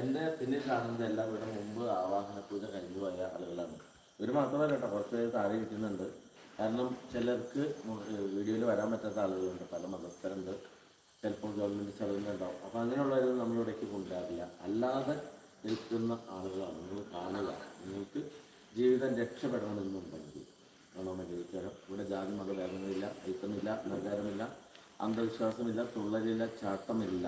എന്റെ പിന്നിൽ കാണുന്നത് എല്ലാം ഇവിടെ മുമ്പ് ആവാഹന പൂജ കഴിഞ്ഞു പോയ ആളുകളാണ്. ഇവർ മാത്രമല്ല കേട്ടോ കുറച്ച് പേര് താഴെ ഇരിക്കുന്നുണ്ട്. കാരണം ചിലർക്ക് വീഡിയോയിൽ വരാൻ പറ്റാത്ത ആളുകളുണ്ട് പല മതസ്ഥരുണ്ട്. ചിലപ്പോൾ ഗവൺമെന്റ് സർവീസിലുണ്ടാവും അപ്പോൾ അങ്ങനെയുള്ളവരൊന്നും നമ്മളിവിടേക്ക് കൊണ്ടുവരാറില്ല. അല്ലാതെ നിൽക്കുന്ന ആളുകളാണ്. നിങ്ങൾ കാണുക. നിങ്ങൾക്ക് ജീവിതം രക്ഷപ്പെടണമെന്നുണ്ടെങ്കിൽ ഗവൺമെന്റ് ഇവിടെ ജാതി മതഭേദമില്ല ഐക്യമില്ല നഗരമില്ല അന്ധവിശ്വാസമില്ല തുള്ളലില്ല ചാട്ടമില്ല.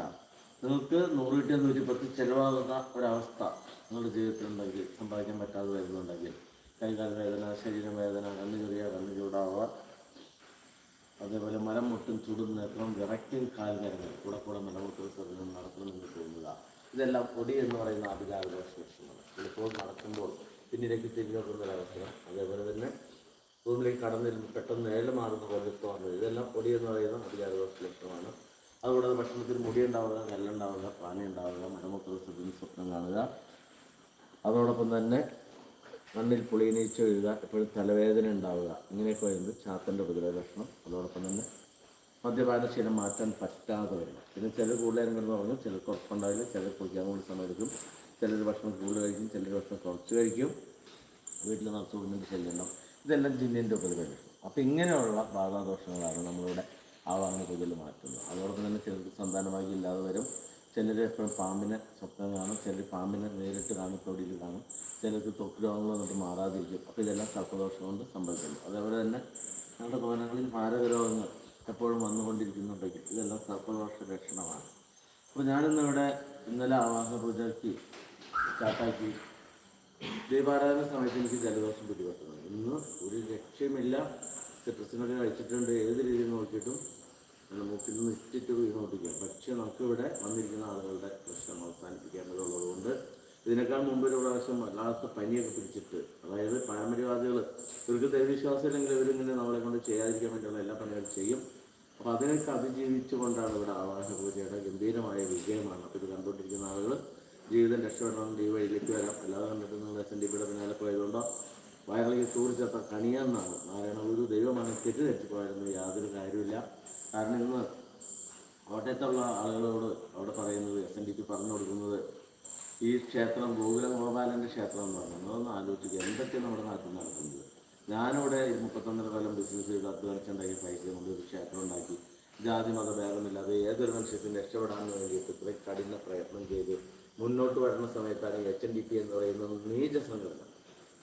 നിങ്ങൾക്ക് നൂറ് കിട്ടിയ നൂറ്റി പത്ത് ചിലവാകുന്ന ഒരവസ്ഥ നിങ്ങളുടെ ജീവിതത്തിലുണ്ടെങ്കിൽ സമ്പാദിക്കാൻ പറ്റാതെ വരുന്നുണ്ടെങ്കിൽ കൈകാൽ വേദന ശരീരം വേദന കണ്ണു ചെറിയ കണ്ണു ചൂടാവുക. അതേപോലെ മരം മുട്ടും ചുടും നേത്രം വിറയ്ക്കും കാൽകരങ്ങൾ കൂടെ കൂടെ മലമുട്ടും സ്വർണം നടക്കണമെന്ന് തോന്നുക ഇതെല്ലാം പൊടി എന്ന് പറയുന്ന അധികാരദോഷ ലക്ഷണമാണ് ചിലപ്പോൾ നടക്കുമ്പോൾ പിന്നിലേക്ക് തിരിഞ്ഞു നോക്കുന്ന ഒരവസരം അതേപോലെ തന്നെ റൂമിലേക്ക് കടന്നിരുന്ന് പെട്ടെന്ന് നേരെ മാറുന്ന പോലെ തോന്നുന്നത് ഇതെല്ലാം പൊടി എന്ന് പറയുന്ന അധികാരദോഷ ലക്ഷണമാണ് അതുകൂടാതെ ഭക്ഷണത്തിൽ മുടി ഉണ്ടാവുക കല്ലുണ്ടാവുക പാന ഉണ്ടാവുക മരമുട്ടും സ്വപ്നം സ്വപ്നം കാണുക. അതോടൊപ്പം തന്നെ മണ്ണിൽ പുളിനീച്ച വീഴുക എപ്പോഴും തലവേദന ഉണ്ടാവുക. ഇങ്ങനെയൊക്കെ വരുന്നത് ചാത്തന്റെ പ്രതിരോധ ഭക്ഷണം അതോടൊപ്പം തന്നെ മദ്യപാന ശീലം മാറ്റാൻ പറ്റാതെ വരും. പിന്നെ ചിലർ കൂടുതലും കിടന്ന് പറഞ്ഞു ചിലർക്ക് ഉറപ്പുണ്ടാവില്ല ചിലർ കുളിക്കാൻ കൂടി സമയം എടുക്കും ചിലർ ഭക്ഷണം കൂടുതൽ കഴിക്കും ചിലർ ഭക്ഷണം കുറച്ച് കഴിക്കും. വീട്ടിൽ നിറച്ച് ശല്യം ചെല്ലണം ഇതെല്ലാം ജിന്നിന്റെ ഉപദ്രവം അപ്പോൾ ഇങ്ങനെയുള്ള ബാധാദോഷങ്ങളാണ് നമ്മളിവിടെ ആവാഹന പൂജയിൽ മാറ്റുന്നത്. അതോടൊപ്പം തന്നെ ചിലർക്ക് സന്താനമായി ഇല്ലാതെ വരും. ചിലർ എപ്പോഴും പാമ്പിനെ സ്വപ്നം കാണും. ചിലർ പാമ്പിനെ നേരിട്ട് കാണും തൊടിയിൽ കാണും. ചിലർക്ക് തൊക്ക് രോഗങ്ങൾ വന്നിട്ട് മാറാതിരിക്കും. അപ്പോൾ ഇതെല്ലാം സർപ്പദോഷം കൊണ്ട് സംഭവിക്കുന്നു. അതേപോലെ തന്നെ ഞങ്ങളുടെ ഭവനങ്ങളിൽ മാരക രോഗങ്ങൾ എപ്പോഴും വന്നുകൊണ്ടിരിക്കുന്നുണ്ടെങ്കിൽ ഇതെല്ലാം സർപ്പദോഷ ലക്ഷണമാണ്. അപ്പോൾ ഞാനിന്നിവിടെ ഇന്നലെ ആവാഹന പൂജയ്ക്ക് സ്റ്റാർട്ടാക്കി. ദീപാരാധന സമയത്ത് എനിക്ക് ജലദോഷം പിടിപെട്ടത് ഇന്ന് ഒരു ലക്ഷ്യമില്ല സിട്രസിനൊക്കെ കഴിച്ചിട്ടുണ്ട് ഏത് രീതിയിൽ നോക്കിയിട്ടും മൂക്കിൽ നിന്ന് ഇറ്റിട്ട് നോക്കിക്കാം പക്ഷേ നമുക്കിവിടെ വന്നിരിക്കുന്ന ആളുകളുടെ പ്രശ്നം അവസാനിപ്പിക്കേണ്ടതുള്ളതുകൊണ്ട് ഇതിനേക്കാൾ മുമ്പ് ഒരു പ്രാവശ്യം വല്ലാത്ത പനിയൊക്കെ പിടിച്ചിട്ട് അതായത് പാരമ്പര്യവാദികൾ ഇവർക്ക് ദൈവവിശ്വാസം ഇല്ലെങ്കിൽ ഇവരിങ്ങനെ നമ്മളെ കൊണ്ട് ചെയ്യാതിരിക്കാൻ വേണ്ടിയുള്ള എല്ലാ പണികളും ചെയ്യും. അപ്പോൾ അതിനൊക്കെ അതിജീവിച്ചുകൊണ്ടാണ് ഇവിടെ ആവാഹ പൂജയുടെ ഗംഭീരമായ വിജയമാണ്. അപ്പോൾ ഇത് കണ്ടുകൊണ്ടിരിക്കുന്ന ആളുകൾ ജീവിതം രക്ഷപ്പെടണം ഈ വഴിയിലേക്ക് വരാം. അല്ലാതെ കണ്ടിട്ട് നിങ്ങൾ എസ് എൻ ഡി പിയുടെ പിന്നാലെ പോയതുകൊണ്ടോ വയറിലേക്ക് തൂറിച്ചത്ത കണിയെന്നാണ്. നാരായണ ഗുരു ദൈവമാണ് തെറ്റിദ്ധരിച്ചു പോയിരുന്നു യാതൊരു കാര്യമില്ല കാരണം ഇന്ന് കോട്ടയത്തുള്ള ആളുകളോട് അവിടെ പറയുന്നത് എസ് എൻ ഡിക്ക് പറഞ്ഞു കൊടുക്കുന്നത് ഈ ക്ഷേത്രം ഗോകുലം ഗോപാലന്റെ ക്ഷേത്രം എന്ന് പറഞ്ഞു. അതൊന്ന് ആലോചിക്കുക എന്തൊക്കെ നമ്മുടെ നാട്ടിൽ നടക്കുന്നത് ഞാനിവിടെ മുപ്പത്തൊന്നര കൊല്ലം ബിസിനസ് ചെയ്ത് അധ്വാനിച്ചുണ്ടാക്കിയ പൈസ കൊണ്ട് ഒരു ക്ഷേത്രം ഉണ്ടാക്കി. ജാതി മത ഭേദമില്ലാതെ ഏതൊരു മനുഷ്യത്തിന് രക്ഷപ്പെടാൻ വേണ്ടിയിട്ട് ഇത്രയും കഠിന പ്രയത്നം ചെയ്ത് മുന്നോട്ട് വരുന്ന സമയത്താണ് എച്ച് എൻ ഡി പി എന്ന് പറയുന്നത് നീച സംഘടന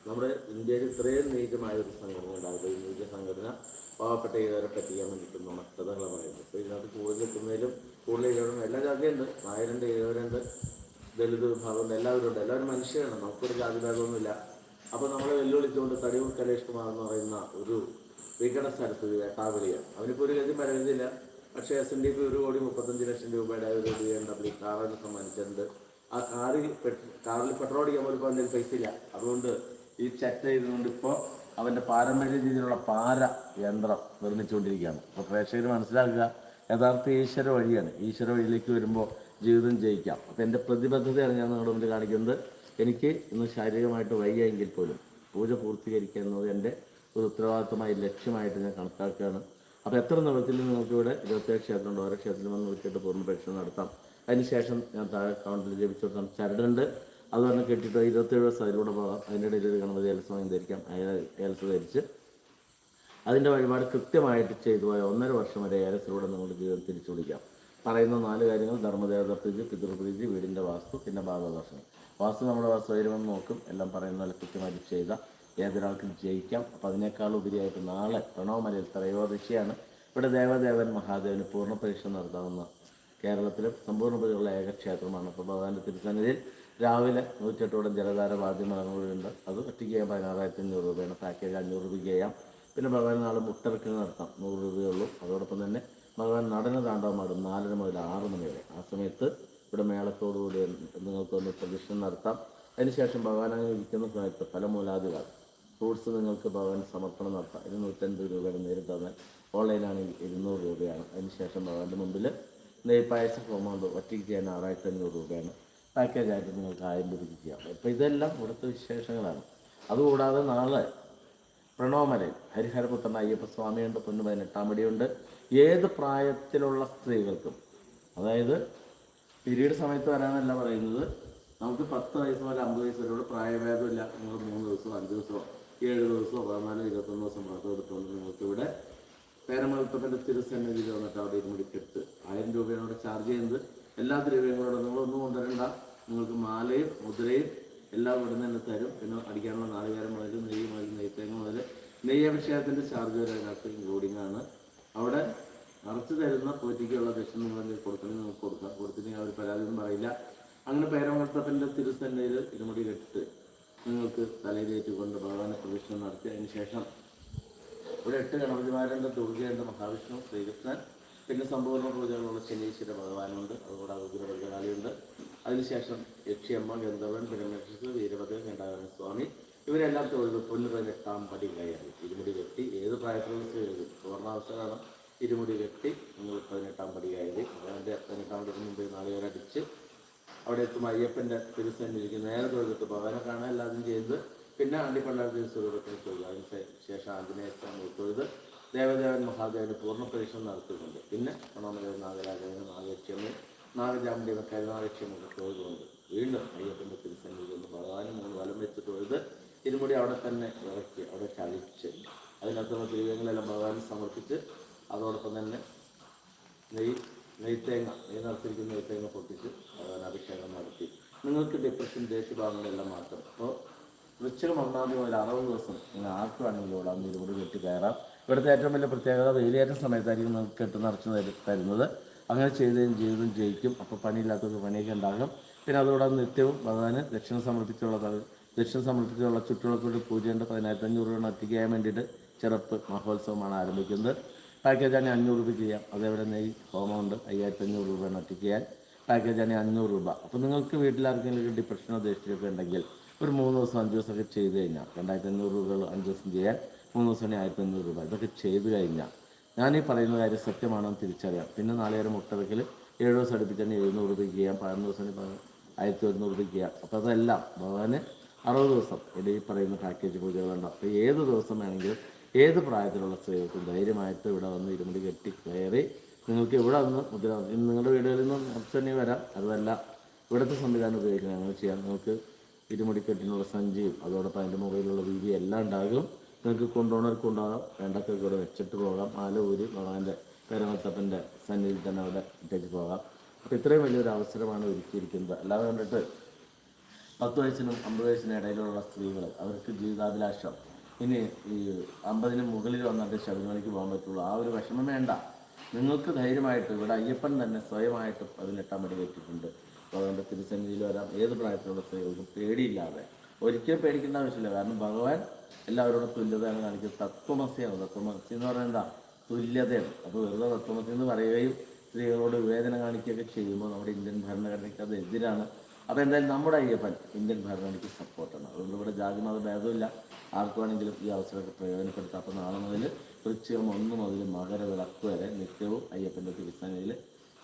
നമ്മുടെ ഇന്ത്യയിൽ ഇത്രയും നീചമായ ഒരു സംഘടന ഉണ്ടാകുന്നത് നീച സംഘടന പാവപ്പെട്ട ഏതാരെ പറ്റിക്കാൻ വേണ്ടിയിട്ട് നുണക്കഥകളെ പറയുന്നത് അപ്പോൾ ഇതിനകത്ത് കൂടുതൽ എത്തുന്നതിലും കൂടുതൽ ഇതോടും എല്ലാ ജാതിയുണ്ട്. നായരുണ്ട് ഇതവരുണ്ട് ദളിത് വിഭാഗമുണ്ട് എല്ലാവരും ഉണ്ട് എല്ലാവരും മനുഷ്യരാണ്. നമുക്കൊരു ജാതി ഭേദമൊന്നുമില്ല. അപ്പോൾ നമ്മളെ വെല്ലുവിളിച്ചുകൊണ്ട് തടിയൂർ കലേഷ് കുമാർ എന്ന് പറയുന്ന ഒരു വികട സ്ഥലത്ത് കാവലിയാണ്. അവനിപ്പോൾ ഒരു ഗതി പരമില്ല പക്ഷേ എസ് എൻ ഡി പി ഒരു കോടി മുപ്പത്തഞ്ച് ലക്ഷം രൂപയുടെ ഒരു ബി എം ഡബ്ല്യു കാറിന് സമ്മാനിച്ചിട്ടുണ്ട്. ആ കാറിൽ കാറിൽ പെട്രോൾ അടിക്കാൻ പോലും ഇപ്പോൾ പൈസ ഇല്ല അതുകൊണ്ട് ഈ ചറ്റ ചെയ്തുകൊണ്ട് ഇപ്പോൾ അവന്റെ പാരമ്പര്യ രീതിയിലുള്ള പാര യന്ത്രം നിർമ്മിച്ചുകൊണ്ടിരിക്കുകയാണ്. അപ്പോൾ പ്രേക്ഷകർ മനസ്സിലാക്കുക യഥാർത്ഥ ഈശ്വര വഴിയാണ്. ഈശ്വര വഴിയിലേക്ക് വരുമ്പോൾ ജീവിതം ജയിക്കാം. അപ്പോൾ എന്റെ പ്രതിബദ്ധതയാണ് ഞാൻ നിങ്ങളുടെ മുന്നിൽ കാണിക്കുന്നത്. എനിക്ക് ഇന്ന് ശാരീരികമായിട്ട് വയ്യെങ്കിൽ പോലും പൂജ പൂർത്തീകരിക്കുക എന്നത് എന്റെ ഒരു ഉത്തരവാദിത്തമായ ലക്ഷ്യമായിട്ട് ഞാൻ കണക്കാക്കുകയാണ്. അപ്പോൾ എത്ര നിറത്തിൽ നിങ്ങൾക്ക് ഇവിടെ ഇരുപത്തേഴ് ക്ഷേത്രമുണ്ട് ഓരോ ക്ഷേത്രത്തിൽ വന്ന് വിളിച്ചിട്ട് പൂർണ പരീക്ഷണം നടത്താം. അതിനുശേഷം ഞാൻ താഴെ കൗണ്ടിൽ ജപിച്ചു കൊടുക്കാം. ചരടുണ്ട്. അത് പറഞ്ഞ് കെട്ടിയിട്ട് ഇരുപത്തേഴ് ദിവസം അതിലൂടെ പോകാം. അതിന്റെ ഇടയിൽ ഒരു ഗണപതി ഏലസമയം ധരിക്കാം ഏലസ് ധരിച്ച് അതിന്റെ വഴിപാട് കൃത്യമായിട്ട് ചെയ്തു പോയ ഒന്നര വർഷം വരെ ഏലസിലൂടെ നമ്മുടെ ജീവിതം തിരിച്ചു വിളിക്കാം. പറയുന്ന നാല് കാര്യങ്ങൾ. ധർമ്മദേവത പ്രീതി പിതൃപ്രീതി വീടിന്റെ വാസ്തു പിന്നെ ഭാഗദോഷങ്ങൾ വാസ്തു നമ്മുടെ സ്വൈരമെന്ന് നോക്കും. എല്ലാം പറയുന്ന പോലെ കൃത്യമായിട്ട് ചെയ്ത. ഏതൊരാൾക്കും ജയിക്കാം. അപ്പം അതിനേക്കാൾ ഉപരിയായിട്ട് നാളെ പ്രണവമലയിൽ ത്രയോദശിയാണ്. ഇവിടെ ദേവദേവൻ മഹാദേവന് പൂർണ പരീക്ഷ നടത്താവുന്ന കേരളത്തിലെ സമ്പൂർണ പ്രതിയുള്ള ഏക ക്ഷേത്രമാണ്. അപ്പോൾ ഭഗവാന്റെ തിരുസന്നിധിയിൽ രാവിലെ നൂറ്റെട്ടോളം ജലധാര വാദ്യമടങ്ങളുണ്ട് അത് ഒറ്റയ്ക്ക് പതിനാറായിരത്തി അഞ്ഞൂറ് രൂപയാണ്. പാക്കേജ് അഞ്ഞൂറ് രൂപയ്ക്ക് ചെയ്യാം. പിന്നെ ഭഗവാൻ നാളെ മുട്ടിറക്കി നടത്താം. നൂറ് രൂപയുള്ളൂ. അതോടൊപ്പം തന്നെ ഭഗവാൻ നടന താണ്ഡവമാടും നാലര മുതൽ ആറ് മണി വരെ. ആ സമയത്ത് ഇവിടെ മേളത്തോടുകൂടി നിങ്ങൾക്ക് ഒന്ന് പ്രദക്ഷിണം നടത്താം. അതിനുശേഷം ഭഗവാൻ അങ്ങനെ ഇരിക്കുന്ന സമയത്ത് പല മൂലാദികൾ ഫ്രൂട്ട്സ് നിങ്ങൾക്ക് ഭഗവാൻ സമർപ്പണം നടത്താം. ഇരുന്നൂറ്റൻപത് രൂപയുടെ നേരിട്ട് തന്നാൽ ഓൺലൈനാണെങ്കിൽ ഇരുന്നൂറ് രൂപയാണ്. അതിനുശേഷം ഭഗവാന്റെ മുമ്പിൽ നെയ്പായസ ഹോമമുണ്ട് ഒറ്റയ്ക്ക് ചെയ്യാൻ ആറായിരത്തി അഞ്ഞൂറ് രൂപയാണ്. പാക്കേജായിട്ട് നിങ്ങൾക്ക് ആയിരം രൂപയ്ക്ക് ചെയ്യാം അപ്പോൾ ഇതെല്ലാം ഇവിടുത്തെ വിശേഷങ്ങളാണ്. അതുകൂടാതെ നാളെ പ്രണോമലയിൽ ഹരിഹരപുത്രൻ അയ്യപ്പസ്വാമിയുണ്ട് പൊന്നു പതിനെട്ടാമടിയുണ്ട് ഏത് പ്രായത്തിലുള്ള സ്ത്രീകൾക്കും അതായത് പീരീഡ് സമയത്ത് വരാനല്ല പറയുന്നത് നമുക്ക് പത്ത് വയസ്സ് മുതൽ അമ്പത് വയസ്സ് വരെയുള്ള പ്രായഭേദമില്ല. നിങ്ങൾ മൂന്ന് ദിവസമോ അഞ്ച് ദിവസമോ ഏഴ് ദിവസമോ പതിനാല് ഇരുപത്തൊന്ന് ദിവസം വ്രതം എടുത്തുകൊണ്ട് നിങ്ങൾക്ക് ഇവിടെ പേരമലത്തപ്പന്റെ തിരുസന്നിധിയിൽ വന്നിട്ട് അവിടെ ഇരുമുടിക്കെട്ട് ആയിരം രൂപയാണ് അവിടെ ചാർജ് ചെയ്യുന്നത്. എല്ലാ ദ്രവ്യങ്ങളോടും നിങ്ങളൊന്നും കൊണ്ടുവരണ്ട. നിങ്ങൾക്ക് മാലയും മുദ്രയും എല്ലാം ഇവിടെ നിന്ന് തന്നെ തരും. പിന്നെ അടിക്കാനുള്ള നാളികേരം മുതൽ നെയ്യ് മുതൽ നെയ്ത്തേങ്ങ മുതൽ നെയ്യഭിഷേകത്തിന്റെ ചാർജ് വരെ അതിനകത്ത് ഇൻക്ലൂഡിംഗ് ആണ്. അവിടെ നിറച്ച് തരുന്ന പോറ്റിക്കുള്ള ദക്ഷിണ നിങ്ങൾ കൊടുക്കണമെങ്കിൽ നിങ്ങൾക്ക് കൊടുക്കാം. കൊടുത്തില്ലെങ്കിൽ അവർ പരാതിയൊന്നും പറയില്ല. അങ്ങനെ പേരമലത്തപ്പന്റെ തിരുസന്നയിൽ ഇരുമുടി കെട്ട് നിങ്ങൾക്ക് തലയിലേറ്റുകൊണ്ട് ഭഗവാനെ പ്രദക്ഷിണം നടത്തി. അതിന് ശേഷം ഇവിടെ എട്ട് ഗണപതിമാരുണ്ട് ദുർഗയുണ്ട് മഹാവിഷ്ണു ശ്രീകൃഷ്ണൻ. പിന്നെ സമ്പൂർണ പൂജകളുള്ള ശനീശ്വര ഭഗവാനുണ്ട്. അതുകൂടാതെ ഉഗ്രഭദ്രകാളിയുണ്ട് അതിനുശേഷം യക്ഷിയമ്മ ഗന്ധർവൻ ബ്രഹ്മക്ഷസ് വീരഭദ്രൻ ഘണ്ടാകരൻ സ്വാമി ഇവരെല്ലാം തൊഴിൽ പൊന്നു പതിനെട്ടാം പടി കയറി ഇരുമുടി കെട്ടി ഏത് പ്രായത്തിലുള്ള സ്ത്രീകൾക്ക് സുവർണാവസരമാണ്. ഇരുമുടി കെട്ടി നിങ്ങൾ പതിനെട്ടാം പടി കയറി. അതിന്റെ പതിനെട്ടാം പടിക്ക് മുമ്പ് നാളുകാരെ അടിച്ച് അവിടെ എത്തും അയ്യപ്പന്റെ തിരുസന്നിധിക്ക് നേരെ തൊഴുതിട്ട് ഭവനെ കാണാൻ എല്ലാതും ചെയ്ത് പിന്നെ അണ്ടിപ്പള്ളാർ സ്വരൂപത്തിന് തൊഴിൽ അതിന് ശേഷം ആഞ്ജനേയ സ്വാമി തൊഴുത് ദേവദേവൻ മഹാദേവന് പൂർണ പരീക്ഷണം നടത്തുന്നുണ്ട് പിന്നെ പ്രണോമദേവൻ നാഗരാജന് നാഗലക്ഷ്മി നാഗജാമ്പിയ കരുനാഗലക്ഷ്മിയൊക്കെ തൊഴുതുകൊണ്ട് വീണ്ടും അയ്യപ്പന്റെ തിരുസന്നിധിയിൽ നിന്ന് ഭഗവാനും മൂന്ന് വലം വെച്ച് തൊഴുത് തിരുമുടി അവിടെ തന്നെ ഇറക്കി അവിടെ ചളിച്ച് അതിനകത്തുള്ള ദൈവങ്ങളെല്ലാം ഭഗവാനും സമർപ്പിച്ച് അതോടൊപ്പം തന്നെ നെയ് നെയ്ത്തേങ്ങ നെയ് നിറച്ചിരിക്കുന്ന നെയ്ത്തേങ്ങ പൊട്ടിച്ച് ഭഗവാൻ അഭിഷേകം നടത്തി. നിങ്ങൾക്ക് ഡിപ്രഷൻ ദേശീയഭാഗങ്ങളെല്ലാം മാറ്റം അപ്പോൾ വൃശ്ചികം ഒന്നാം തീയതി മുതൽ അറുപത് ദിവസം നിങ്ങൾ ആർക്ക് വേണമെങ്കിലും ഇവിടെ വന്ന് ഇരുപത് കെട്ടി കയറാം. ഇവിടുത്തെ ഏറ്റവും വലിയ പ്രത്യേകത വെയിലേറ്റ സമയത്തായിരിക്കും നിങ്ങൾക്ക് കെട്ട് നിറച്ച് തരു- തരുന്നത്. അങ്ങനെ ചെയ്തതിന് ജീവിതം ജയിക്കും. അപ്പോൾ പണിയില്ലാത്തവർക്ക് പണിയൊക്കെ ഉണ്ടാകും. പിന്നെ അതോടെ നിത്യവും ഭഗവാന് ദക്ഷിണ സമർപ്പിച്ചുള്ള ദക്ഷിണ സമർപ്പിച്ചുള്ള ചുറ്റുവിളക്കൂടി പൂജയുണ്ട് പതിനായിരത്തി അഞ്ഞൂറ് രൂപ എത്തിക്കാൻ വേണ്ടിയിട്ട് ചെറുപ്പ് മഹോത്സവമാണ് ആരംഭിക്കുന്നത്. പാക്കേജ് ആണെങ്കിൽ അഞ്ഞൂറ് രൂപ ചെയ്യാം. അതേപോലെ നെയ് ഹോമമുണ്ട്. അയ്യായിരത്തി അഞ്ഞൂറ് രൂപ എത്തിക്കാൻ പാക്കേജ് ആണെങ്കിൽ അഞ്ഞൂറ് രൂപ. അപ്പോൾ നിങ്ങൾക്ക് വീട്ടിലാർക്കെങ്കിലും ഡിപ്രഷനോ ദേഷ്യമൊക്കെ ഉണ്ടെങ്കിൽ ഒരു മൂന്ന് ദിവസം അഞ്ച് ദിവസമൊക്കെ ചെയ്ത് കഴിഞ്ഞാൽ രണ്ടായിരത്തി അഞ്ഞൂറ് രൂപകൾ അഞ്ച് ദിവസം ചെയ്യാൻ മൂന്ന് ദിവസം ആയിരത്തി അഞ്ഞൂറ് രൂപ ഇതൊക്കെ ചെയ്ത് കഴിഞ്ഞാൽ ഞാൻ ഈ പറയുന്ന കാര്യം സത്യമാണെന്ന് തിരിച്ചറിയാം. പിന്നെ നാളെ മുട്ടവെക്കൽ ഏഴ് ദിവസം അടുപ്പിച്ചാണ് എഴുന്നൂറ് രൂപയ്ക്ക് ചെയ്യാം പതിനൊന്ന് ദിവസം ആയിരത്തി ഒരുന്നൂറ് രൂപയ്ക്ക് ചെയ്യാം. അപ്പോൾ അതെല്ലാം ഭഗവാന് അറുപത് ദിവസം ഇവിടെ ഈ പറയുന്ന പാക്കേജ് പൂജകളുണ്ട് അപ്പോൾ ഏത് ദിവസം വേണമെങ്കിലും ഏത് പ്രായത്തിലുള്ള സ്ത്രീകൾക്കും ധൈര്യമായിട്ട് ഇവിടെ വന്ന് ഇരുമുടി കെട്ടി കയറി നിങ്ങൾക്ക് ഇവിടെ വന്ന് മുദ്ര നിങ്ങളുടെ വീടുകളിൽ നിന്ന് ഓപ്ഷനി വരാം. അതല്ല ഇവിടുത്തെ സംവിധാനം ഉപയോഗിക്കുന്നത് അങ്ങനെ ചെയ്യാം. നിങ്ങൾക്ക് ഇരുമുടിക്കെട്ടിനുള്ള സഞ്ചിയും അതോടൊപ്പം അതിന്റെ മുകളിലുള്ള വീതി എല്ലാം ഉണ്ടാകും. നിങ്ങൾക്ക് കൊണ്ടുപോകണവർക്ക് കൊണ്ടുപോകാം. വേണ്ടൊക്കെ ഇവിടെ വെച്ചിട്ട് പോകാം. ആലൂരി ഭഗവാന്റെ പേരമത്തപ്പന്റെ സന്നിധിയിൽ തന്നെ അവിടെ ഇട്ടേക്ക് പോകാം. അപ്പം ഇത്രയും വലിയൊരു അവസരമാണ് ഒരുക്കിയിരിക്കുന്നത്. അല്ലാതെ കണ്ടിട്ട് പത്ത് വയസ്സിനും അമ്പത് വയസ്സിനും ഇടയിലുള്ള സ്ത്രീകൾ അവർക്ക് ജീവിതാഭിലാഷം. ഇനി ഈ അമ്പതിന് മുകളിൽ വന്നിട്ട് ശബരിമലയ്ക്ക് പോകാൻ പറ്റുള്ളൂ. ആ ഒരു വിഷമം വേണ്ട. നിങ്ങൾക്ക് ധൈര്യമായിട്ട് ഇവിടെ അയ്യപ്പൻ തന്നെ സ്വയമായിട്ട് പതിനെട്ടാം പടി വെച്ചിട്ടുണ്ട് അപ്പോൾ അതുകൊണ്ട് തിരുസന്നിധിയിൽ വരാം. ഏത് പ്രായത്തിലുള്ള സ്ത്രീകൾക്കും പേടിയില്ലാതെ ഒരിക്കലും പേടിക്കേണ്ട ആവശ്യമില്ല. കാരണം ഭഗവാൻ എല്ലാവരോടും തുല്യതയാണ് കാണിക്കുന്നത്. തത്വമസിയാണ്. തത്വമസി എന്ന് പറയുന്നത് എന്താ? തുല്യതയാണ്. അപ്പോൾ വെറുതെ തത്വമസി എന്ന് പറയുകയും സ്ത്രീകളോട് വിവേചനം കാണിക്കുകയൊക്കെ ചെയ്യുമ്പോൾ നമ്മുടെ ഇന്ത്യൻ ഭരണഘടനയ്ക്ക് അത് എതിരാണ്. അപ്പോൾ എന്തായാലും നമ്മുടെ അയ്യപ്പൻ ഇന്ത്യൻ ഭരണഘടനയ്ക്ക് സപ്പോർട്ടാണ് അതുകൊണ്ട് ഇവിടെ ജാതി മത ഭേദമില്ല. ആർക്ക് വേണമെങ്കിലും ഈ അവസരമൊക്കെ പ്രയോജനപ്പെടുത്താം. അപ്പോൾ നാളെ മുതൽ വൃശ്ചികം ഒന്ന് മുതൽ മകരവിളക്ക് വരെ നിത്യവും അയ്യപ്പന്റെ തിരുസന്നിധിയിൽ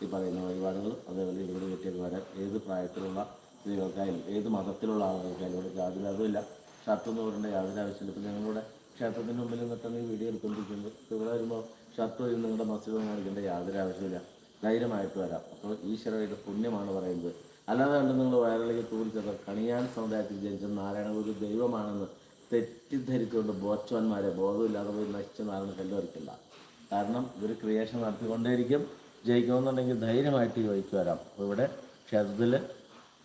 ഈ പറയുന്ന വഴിപാടുകളും അതേപോലെ ഇവിടെ കുട്ടികൾക്ക് വരാൻ ഏത് പ്രായത്തിലുള്ള സ്ത്രീകൾക്കായാലും ഏത് മതത്തിലുള്ള ആളുകൾക്കായാലും ഇവിടെ യാതൊരു അതുമില്ല ഷർട്ട് എന്ന് പറയേണ്ട യാതൊരു ആവശ്യമില്ല. ഇപ്പം ഞങ്ങളുടെ ക്ഷേത്രത്തിന്റെ മുമ്പിൽ നിന്നിട്ടാണ് ഈ വീഡിയോ എടുത്തുകൊണ്ടിരിക്കുന്നത്. ഇവിടെ വരുമ്പോൾ ഷർട്ട് വഴി നിങ്ങളുടെ മസിലൊന്നും കാണിക്കേണ്ട യാതൊരു ആവശ്യമില്ല. ധൈര്യമായിട്ട് വരാം. അപ്പോൾ ഈശ്വരയുടെ പുണ്യമാണ് പറയുന്നത്. അല്ലാതെ കണ്ട് നിങ്ങൾ വയറിലേക്ക് തൂറിച്ചത് കണിയാൻ സമുദായത്തിൽ ജനിച്ച നാരായണ ഒരു ദൈവമാണെന്ന് തെറ്റിദ്ധരിച്ചുകൊണ്ട് ബോച്ചവന്മാരെ ബോധമില്ലാതെ പോയി നശിച്ച നാരായണ കല്ലുവരയ്ക്കില്ല കാരണം ഇവർ ക്രിയേഷൻ നടത്തിക്കൊണ്ടേയിരിക്കും. ജയിക്കണമെന്നുണ്ടെങ്കിൽ ധൈര്യമായിട്ട് വഴിക്ക് വരാം. ഇവിടെ ക്ഷേത്രത്തിൽ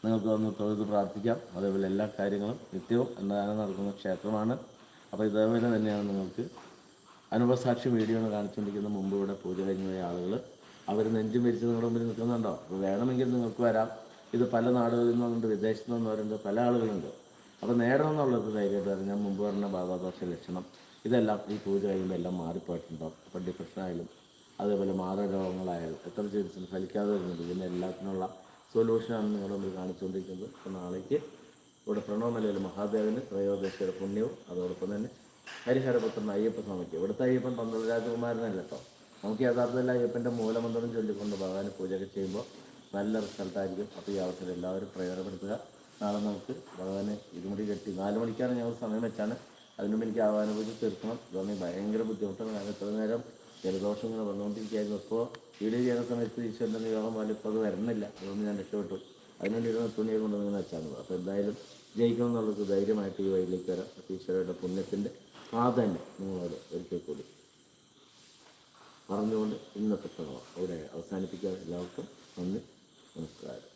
നിങ്ങൾക്ക് വന്ന് തൊഴുത് പ്രാർത്ഥിക്കാം. അതേപോലെ എല്ലാ കാര്യങ്ങളും നിത്യവും അന്നദാനം നടക്കുന്ന ക്ഷേത്രമാണ്. അപ്പോൾ ഇതേപോലെ തന്നെയാണ് നിങ്ങൾക്ക് അനുഭവസാക്ഷി വീഡിയോ കാണിച്ചുകൊണ്ടിരിക്കുന്ന മുമ്പ് ഇവിടെ പൂജ കഴിഞ്ഞ ആളുകൾ അവർ നെഞ്ചും മരിച്ച് നിങ്ങളുടെ മുമ്പിൽ നിൽക്കുന്നുണ്ടോ? അപ്പോൾ വേണമെങ്കിൽ നിങ്ങൾക്ക് വരാം. ഇത് പല നാടുകളിൽ നിന്നുണ്ട് വിദേശത്ത് നിന്നവരുണ്ട് പല ആളുകളുണ്ട്. അപ്പോൾ നേടണമെന്നുള്ളത് ധൈര്യമായിട്ട് വരാം ഞാൻ മുമ്പ് പറഞ്ഞ ബാധാദോഷ ലക്ഷണം ഇതെല്ലാം ഈ പൂജ കഴിയുമ്പോൾ എല്ലാം മാറിപ്പോയിട്ടുണ്ടാവും. അപ്പോൾ ഡിപ്രഷനായാലും അതേപോലെ മാതൃരോഗങ്ങളായാലും എത്ര ചികിത്സ ഫലിക്കാതെ വരുന്നുണ്ട്. പിന്നെ എല്ലാത്തിനുള്ള സൊല്യൂഷനാണ് നിങ്ങളുടെ മുമ്പിൽ കാണിച്ചുകൊണ്ടിരിക്കുന്നത്. അപ്പോൾ നാളേക്ക് ഇവിടെ പ്രണവമലയിൽ മഹാദേവന് ത്രയോദശിയുടെ പുണ്യവും അതോടൊപ്പം തന്നെ ഹരിഹരപുത്രൻ അയ്യപ്പ സ്വാമിക്ക് ഇവിടുത്തെ അയ്യപ്പൻ പന്ത്രണ്ട് രാജകുമാരനല്ല നമുക്ക് യഥാർത്ഥത്തിൽ അയ്യപ്പന്റെ മൂലമന്ത്രം ചൊല്ലിക്കൊണ്ട് ഭഗവാന് പൂജയൊക്കെ ചെയ്യുമ്പോൾ നല്ല റിസൾട്ടായിരിക്കും അപ്പോൾ ഈ അവസരം എല്ലാവരും പ്രയോജനപ്പെടുത്തുക. നാളെ നമുക്ക് ഭഗവാനെ ഇരുമുടി കെട്ടി നാല് മണിക്കാണ് ഞങ്ങൾ സമയം വെച്ചാണ്. അതിനുമുമ്പ് എനിക്ക് ആവാന പൂജ തീർക്കണം. ഇതൊന്നും ഭയങ്കര ബുദ്ധിമുട്ടാണ്. ഞാൻ ഇത്ര നേരം ജലദോഷം വന്നുകൊണ്ടിരിക്കുകയായിരുന്നു. ഇപ്പോൾ വീഡിയോ ചെയ്യുന്ന സമയത്ത് ഈശ്വരന്റെ നിയോഗം പോലെ ഇപ്പോൾ അത് വരണില്ല. അതുകൊണ്ട് ഞാൻ രക്ഷപ്പെട്ടു. അതിനുവേണ്ടി തുണിയെ കൊണ്ട് ഇങ്ങനെ വെച്ചാൽ മതി. അപ്പോൾ എന്തായാലും ജയിക്കണം എന്നുള്ളത് ധൈര്യമായിട്ട് ഈ വഴിയിലേക്ക് വരാം. അപ്പോൾ ഈശ്വരയുടെ പുണ്യത്തിന്റെ പ്രാധാന്യം നിങ്ങളോട് ഒരിക്കൽ കൂടി പറഞ്ഞുകൊണ്ട് ഇന്നത്തെ പ്രണവം അവിടെ അവസാനിപ്പിക്കാൻ എല്ലാവർക്കും നന്ദി. നമസ്കാരം.